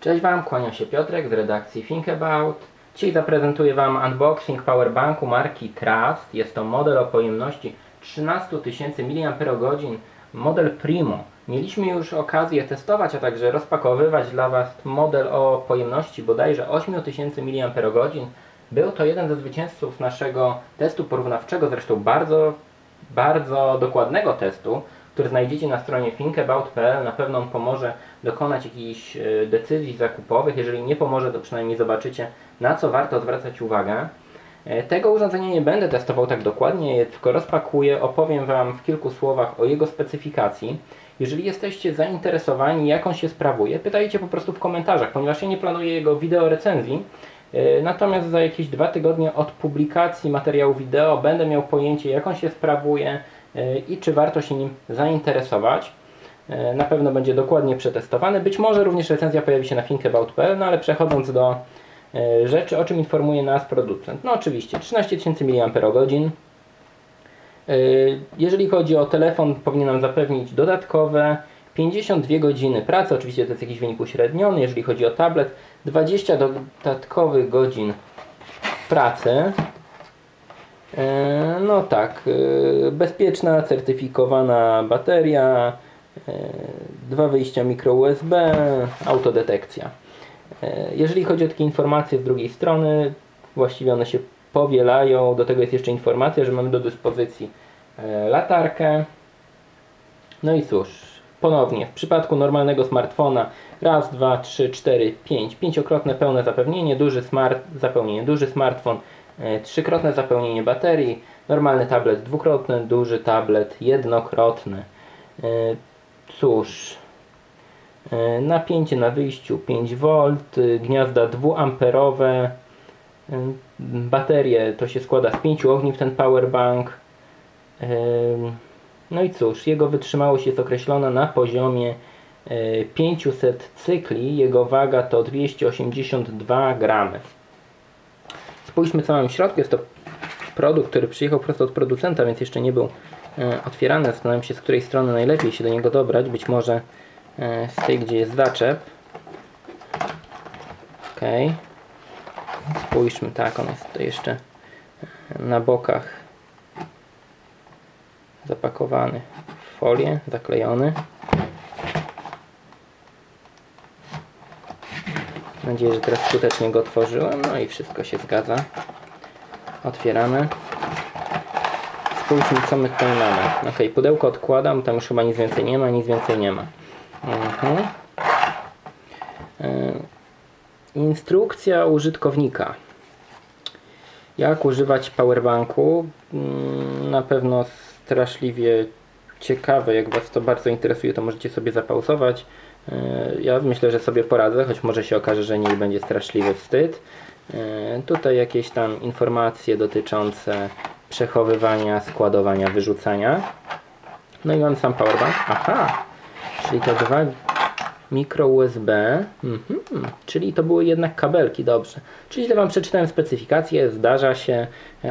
Cześć Wam, kłania się Piotrek z redakcji Think About. Dzisiaj zaprezentuję Wam unboxing powerbanku marki Trust. Jest to model o pojemności 13 000 mAh, model Primo. Mieliśmy już okazję testować, a także rozpakowywać dla Was model o pojemności bodajże 8000 mAh. Był to jeden ze zwycięzców naszego testu porównawczego, zresztą bardzo, bardzo dokładnego testu, który znajdziecie na stronie thinkabout.pl. Na pewno on pomoże dokonać jakichś e, decyzji zakupowych. Jeżeli nie pomoże, to przynajmniej zobaczycie, na co warto zwracać uwagę. E, Tego urządzenia nie będę testował tak dokładnie, tylko rozpakuję, opowiem Wam w kilku słowach o jego specyfikacji. Jeżeli jesteście zainteresowani, jak on się sprawuje, pytajcie po prostu w komentarzach, ponieważ ja nie planuję jego wideo recenzji. E, Natomiast za jakieś dwa tygodnie od publikacji materiału wideo będę miał pojęcie, jak on się sprawuje i czy warto się nim zainteresować. E, Na pewno będzie dokładnie przetestowany. Być może również recenzja pojawi się na thinkabout.pl, no ale przechodząc do e, rzeczy, o czym informuje nas producent. No oczywiście 13 000 mAh. Jeżeli chodzi o telefon, powinien nam zapewnić dodatkowe 52 godziny pracy. Oczywiście to jest jakiś wynik uśredniony. Jeżeli chodzi o tablet, 20 dodatkowych godzin pracy. E, No tak, bezpieczna, certyfikowana bateria, dwa wyjścia mikro USB, autodetekcja. E, Jeżeli chodzi o takie informacje z drugiej strony, właściwie one się powielają. Do tego jest jeszcze informacja, że mamy do dyspozycji e, latarkę. No i cóż, ponownie, w przypadku normalnego smartfona raz, dwa, trzy, cztery, pięć, pięciokrotne pełne zapewnienie, duży smart, zapełnienie, duży smartfon, e, trzykrotne zapełnienie baterii, normalny tablet dwukrotny, duży tablet jednokrotny. E, Cóż, e, napięcie na wyjściu 5V, y, gniazda dwuamperowe, y, baterie to się składa z pięciu ogniw ten powerbank. No i cóż, jego wytrzymałość jest określona na poziomie e, 500 cykli, jego waga to 282 gramy. Spójrzmy co mamy w środku, jest to produkt, który przyjechał prosto od producenta, więc jeszcze nie był e, otwierany. Zastanawiam się z której strony najlepiej się do niego dobrać, być może e, z tej gdzie jest zaczep. Ok. Spójrzmy, tak, on jest tutaj jeszcze na bokach zapakowany w folię, zaklejony. Mam nadzieję, że teraz skutecznie go otworzyłem. No i wszystko się zgadza. Otwieramy. Spójrzmy, co my tutaj mamy. Ok, pudełko odkładam, tam już chyba nic więcej nie ma, nic więcej nie ma. Mhm. E, Instrukcja użytkownika. Jak używać powerbanku? Mm, Na pewno straszliwie ciekawe. Jak Was to bardzo interesuje, to możecie sobie zapauzować. Yy, Ja myślę, że sobie poradzę, choć może się okaże, że nie będzie straszliwy wstyd. Yy, Tutaj jakieś tam informacje dotyczące przechowywania, składowania, wyrzucania. No i mam sam powerbank. Aha, czyli te dwa mikro USB, mhm. czyli to były jednak kabelki, dobrze. Czyli źle Wam przeczytałem specyfikację, zdarza się,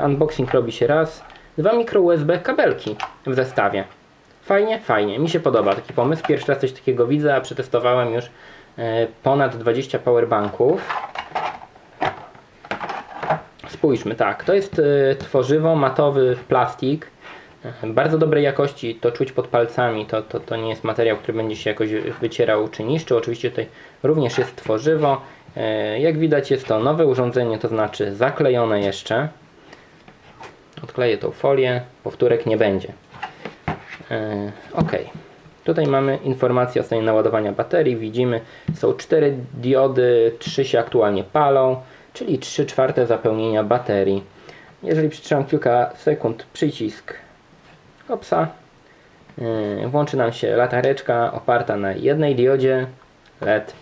unboxing robi się raz, dwa mikro USB kabelki w zestawie. Fajnie, fajnie, mi się podoba taki pomysł, pierwszy raz coś takiego widzę, a przetestowałem już e, ponad 20 powerbanków. Spójrzmy, tak, to jest e, tworzywo, matowy plastik, e, bardzo dobrej jakości, to czuć pod palcami, to, to, to nie jest materiał, który będzie się jakoś wycierał czy niszczył, oczywiście tutaj również jest tworzywo, E, jak widać jest to nowe urządzenie, to znaczy zaklejone jeszcze, odkleję tą folię, powtórek nie będzie. Ok, tutaj mamy informację o stanie naładowania baterii, widzimy są cztery diody, trzy się aktualnie palą, czyli 3 czwarte zapełnienia baterii. Jeżeli przytrzymam kilka sekund przycisk opsa, yy, włączy nam się latareczka oparta na jednej diodzie LED.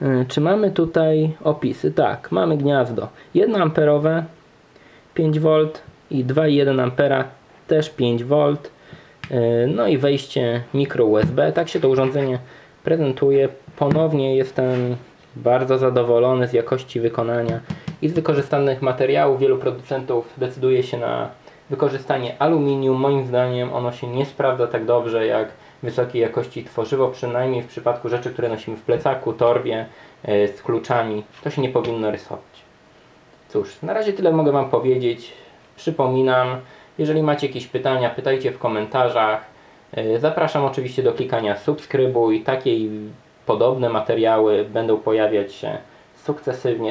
Yy, Czy mamy tutaj opisy? Tak, mamy gniazdo 1 amperowe, 5V i 2,1 ampera, też 5V. Yy, No i wejście mikro USB. Tak się to urządzenie prezentuje. Ponownie jestem bardzo zadowolony z jakości wykonania i z wykorzystanych materiałów. Wielu producentów decyduje się na wykorzystanie aluminium. Moim zdaniem ono się nie sprawdza tak dobrze jak wysokiej jakości tworzywo, przynajmniej w przypadku rzeczy, które nosimy w plecaku, torbie, e, z kluczami, to się nie powinno rysować. Cóż, na razie tyle mogę Wam powiedzieć. Przypominam, jeżeli macie jakieś pytania, pytajcie w komentarzach. E, Zapraszam oczywiście do klikania subskrybuj. Takie i podobne materiały będą pojawiać się sukcesywnie.